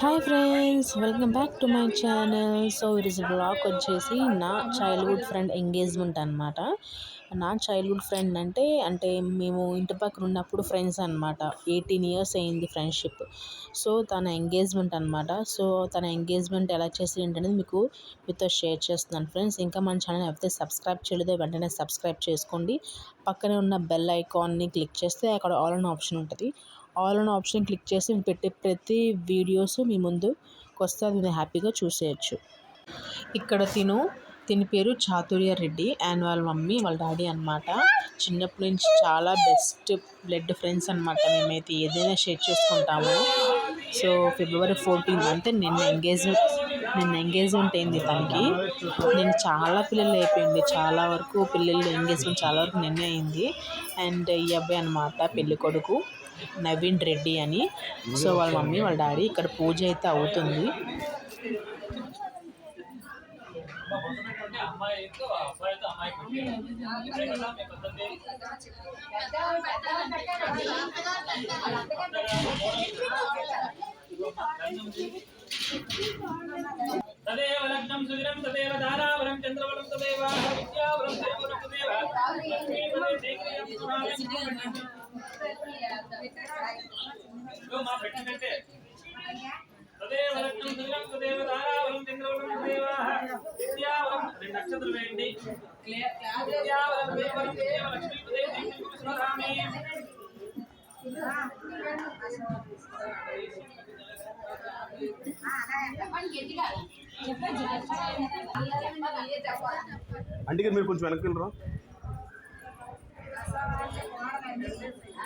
Hi friends welcome back to my channel so ఈరోజు blog వచ్చేసి నా చైల్డ్హుడ్ ఫ్రెండ్ ఎంగేజ్మెంట్ అనమాట నా చైల్డ్హుడ్ ఫ్రెండ్ అంటే అంటే మేము ఇంటి పక్కన ఉన్నప్పుడు ఫ్రెండ్స్ అనమాట ఎయిటీన్ ఇయర్స్ అయింది ఫ్రెండ్షిప్ సో తన ఎంగేజ్మెంట్ అనమాట సో తన ఎంగేజ్మెంట్ ఎలా చేసి ఏంటనేది మీకు మీతో షేర్ చేస్తున్నాను ఫ్రెండ్స్ ఇంకా మన ఛానల్ ఎవరైతే సబ్స్క్రైబ్ చేయలేదో వెంటనే సబ్స్క్రైబ్ చేసుకోండి. పక్కనే ఉన్న బెల్ ఐకాన్ని క్లిక్ చేస్తే అక్కడ ఆల్ అన్ ఆప్షన్ ఉంటుంది. ఆల్ అన్ ఆప్షన్ క్లిక్ చేసి నేను పెట్టే ప్రతి వీడియోస్ మీ ముందు వస్తే అది మీరు హ్యాపీగా చూసేయచ్చు. ఇక్కడ తిను. తిని పేరు చాతుర్య రెడ్డి. అండ్ వాళ్ళ మమ్మీ వాళ్ళ డాడీ అనమాట చిన్నప్పటి నుంచి చాలా బెస్ట్ బ్లడ్ ఫ్రెండ్స్ అనమాట మేమైతే. ఏదైనా షేర్ చేసుకుంటాము. సో ఫిబ్రవరి ఫోర్టీన్త్ అంటే నిన్న ఎంగేజ్మెంట్ నిన్న ఎంగేజ్మెంట్ అయింది తనకి. నేను చాలా పిల్లలు అయిపోయింది. చాలా వరకు పిల్లలు ఎంగేజ్మెంట్ చాలా వరకు నిన్నే అయింది. అండ్ ఈ అబ్బాయి అనమాట పెళ్ళి కొడుకు నవీన్ రెడ్డి అని. సో వాళ్ళ మమ్మీ వాళ్ళ డాడీ ఇక్కడ పూజ అయితే అవుతుంది. తదేవ లగ్నం సుదిరం తదేవ ధారావరం చంద్రవరం తదేవ విద్యావరం తదేవ లక్ష్మీపదే తదేవ లగ్నం సుదిరం తదేవ ధారావరం చంద్రవరం తదేవ విద్యావరం రెండు వేయండి సురాలయం అంటే మీరు కొంచెం వెనక్కి వెళ్ళరా?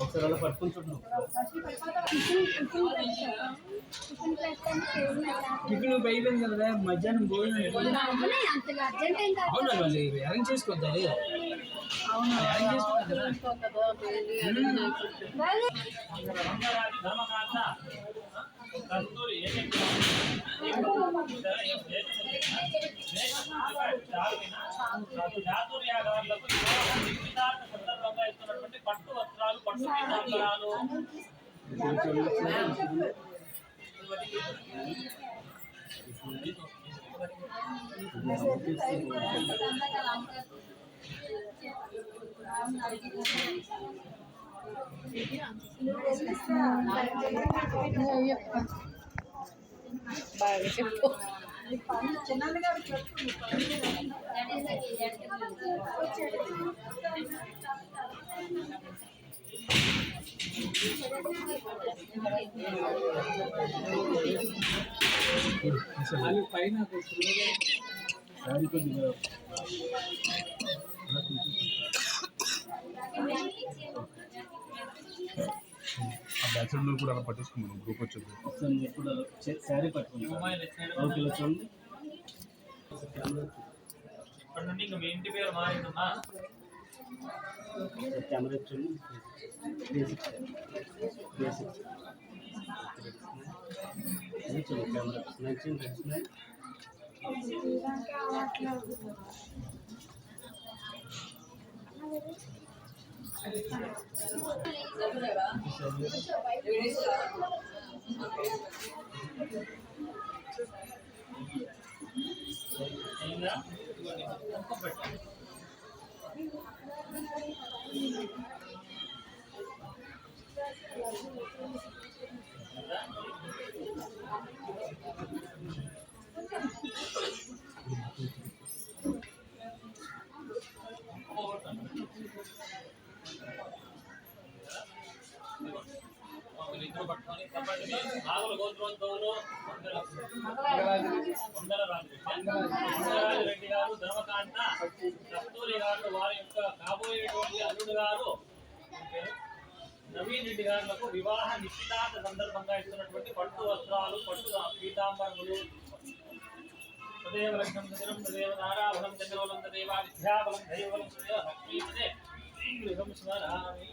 ఒకసారి అలా పట్టుకొని చూడు టిఫిన్ అయిపోయింది కదా మధ్యాహ్నం భోజనం అవునా మళ్ళీ అరేంజ్ అరేంజ్ చేసుకోవద్దు కస్తూరి చాతుర్యాగారులకు నిశ్చితార్థ సందర్భంగా ఇస్తున్నటువంటి పట్టు వస్త్రాలు పట్టు పీతాంబరాలు బాగా చెప్పు అది పైన సారీ కూడా అలా పట్టేసుకున్నాను గ్రూప్ వచ్చింది. ఇప్పుడు శారీ పట్టుకున్నాం ఇప్పటి నుండి ఇంకా మీ ఇంటి పేరు మారిందమ్మా కెమెరా చూడండి. బేసిక్ బేసిక్ చూడండి కెమెరా. నచ్చింది? పెట్టు. వీళ్ళిద్దరూ నాగుల గోత్రోద్భవులు వందల రెడ్డి గారు ధర్మకాంత కస్తూరి గారు వారి యొక్క కాబోయేటువంటి అల్లుడు గారు నవీన్ రెడ్డి గారులకు వివాహ నిశ్చితార్థ సందర్భంగా ఇస్తున్నటువంటి పట్టు వస్త్రాలు పట్టు పీతాంబరములు తదేవ లగ్నం తదినం తదేవ తారాబలం చంద్రబలం తదేవ విద్యాబలం దైవబలం తదేవ లక్ష్మీపదే గృహం స్మరామి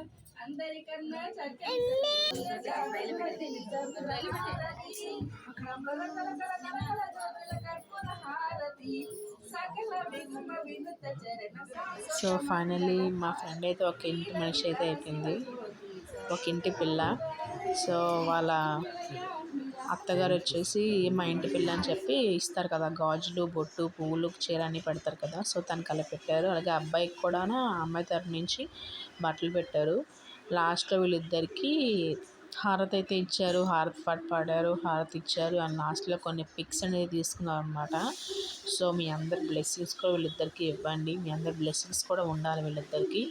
అందరికన్నా సో ఫైనలీ మా ఫ్రెండ్ అయితే ఒక ఇంటి మనిషి అయితే అయిపోయింది. ఒక ఇంటి పిల్ల. సో వాళ్ళ అత్తగారు వచ్చేసి మా ఇంటి పిల్ల అని చెప్పి ఇస్తారు కదా గాజులు బొట్టు పువ్వులు చీర అన్నీ పెడతారు కదా. సో తనకి అలా పెట్టారు. అలాగే అబ్బాయికి కూడా అమ్మాయి తరపు నుంచి బట్టలు పెట్టారు. లాస్ట్లో వీళ్ళిద్దరికి హారతి అయితే ఇచ్చారు. హారతి పాట పాడారు. హారతి ఇచ్చారు. అండ్ లాస్ట్లో కొన్ని పిక్స్ అనేది తీసుకున్నారు అనమాట సో మీ అందరి బ్లెస్సింగ్స్ కూడా వీళ్ళిద్దరికి ఇవ్వండి. మీ అందరి బ్లెస్సింగ్స్ కూడా ఉండాలి వీళ్ళిద్దరికి.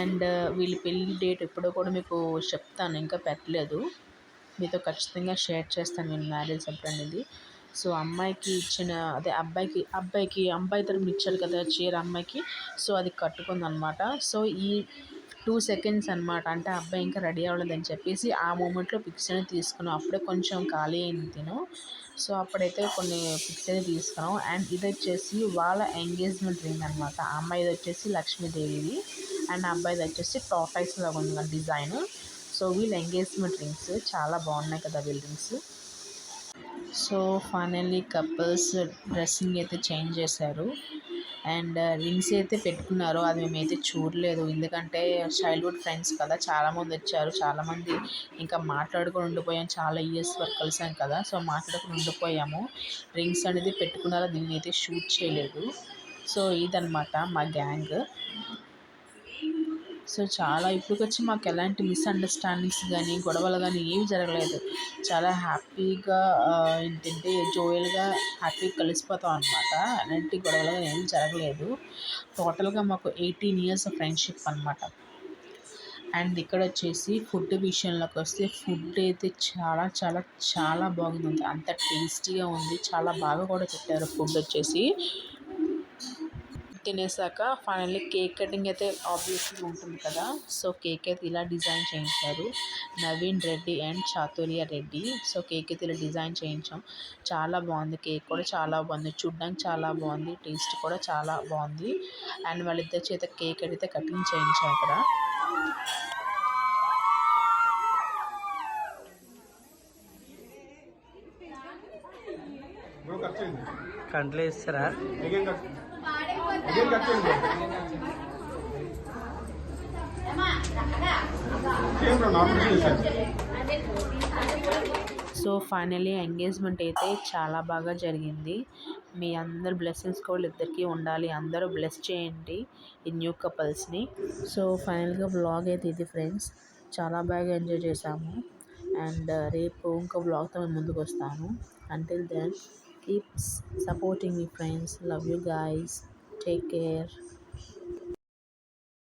అండ్ వీళ్ళ పెళ్ళి డేట్ ఎప్పుడో కూడా మీకు చెప్తాను. ఇంకా పెట్టలేదు. మీతో ఖచ్చితంగా షేర్ చేస్తాను. నేను మ్యారేజ్ ఎప్పుడు అనేది సో అమ్మాయికి ఇచ్చిన అదే అబ్బాయికి అబ్బాయికి అబ్బాయి తరపున ఇచ్చారు కదా చీర అమ్మాయికి. సో అది కట్టుకుందనమాట సో ఈ టూ సెకండ్స్ అనమాట అంటే అబ్బాయి ఇంకా రెడీ అవ్వలేదని చెప్పేసి ఆ మూమెంట్లో పిక్స్ అనేది తీసుకున్నాం. అప్పుడే కొంచెం ఖాళీ అయింది తిను. సో అప్పుడైతే కొన్ని పిక్స్ అనేది తీసుకున్నాం. అండ్ ఇది వచ్చేసి వాళ్ళ ఎంగేజ్మెంట్ రింగ్ అనమాట ఆ అమ్మాయిది వచ్చేసి లక్ష్మీదేవిది. అండ్ అబ్బాయిది వచ్చేసి టాటాయిస్ లాగా ఉంది డిజైన్. సో వీళ్ళ ఎంగేజ్మెంట్ రింగ్స్ చాలా బాగున్నాయి కదా వీళ్ళ rings. So finally couples dressing అయితే చేంజ్ చేశారు. అండ్ రింగ్స్ అయితే పెట్టుకున్నారు. అది మేమైతే చూడలేదు. ఎందుకంటే చైల్డ్హుడ్ ఫ్రెండ్స్ కదా చాలామంది వచ్చారు. చాలామంది ఇంకా మాట్లాడుకుని ఉండిపోయాం. చాలా ఇయర్స్ వరకు కలిసాం కదా సో మాట్లాడుకుని ఉండిపోయాము. రింగ్స్ అనేది పెట్టుకున్నారా? దీన్ని అయితే షూట్ చేయలేదు. సో ఇదనమాట మా గ్యాంగ్ సో చాలా ఇప్పటికొచ్చి మాకు ఎలాంటి మిస్అండర్స్టాండింగ్స్ కానీ గొడవలు కానీ ఏమి జరగలేదు. చాలా హ్యాపీగా ఏంటంటే జోయల్గా హ్యాపీగా కలిసిపోతాం అనమాట అలాంటి గొడవలు కానీ ఏమి జరగలేదు. టోటల్గా మాకు ఎయిటీన్ ఇయర్స్ ఫ్రెండ్షిప్ అనమాట అండ్ ఇక్కడ వచ్చేసి ఫుడ్ విషయంలోకి వస్తే ఫుడ్ అయితే చాలా చాలా చాలా బాగుంది అంత టేస్టీగా ఉంది. చాలా బాగా కూడా పెట్టారు ఫుడ్ వచ్చేసి. తినేసాక ఫైనల్లీ కేక్ కటింగ్ అయితే ఆబ్వియస్లీ ఉంటుంది కదా. సో కేక్ అయితే ఇలా డిజైన్ చేయించారు. Naveen Reddy and Chaturya Reddy. So cake అయితే ఇలా డిజైన్ చేయించాం. చాలా బాగుంది. కేక్ కూడా చాలా బాగుంది. చూడ్డానికి చాలా బాగుంది. టేస్ట్ కూడా చాలా బాగుంది. అండ్ వాళ్ళిద్దరి చేత కేక్ అయితే కటింగ్ చేయించాం ఇక్కడ. కంట్లో ఇస్తారా? సో ఫైనలీ ఎంగేజ్మెంట్ అయితే చాలా బాగా జరిగింది. మీ అందరు బ్లెస్సింగ్స్ కూడా ఇద్దరికీ ఉండాలి. అందరూ బ్లెస్ చేయండి ఈ న్యూ కపుల్స్ని. సో ఫైనల్గా బ్లాగ్ అయితే ఇది ఫ్రెండ్స్. చాలా బాగా ఎంజాయ్ చేసాము అండ్ రేపు ఇంకో బ్లాగ్తో మేము ముందుకు వస్తాము until then keeps supporting me friends love you guys take care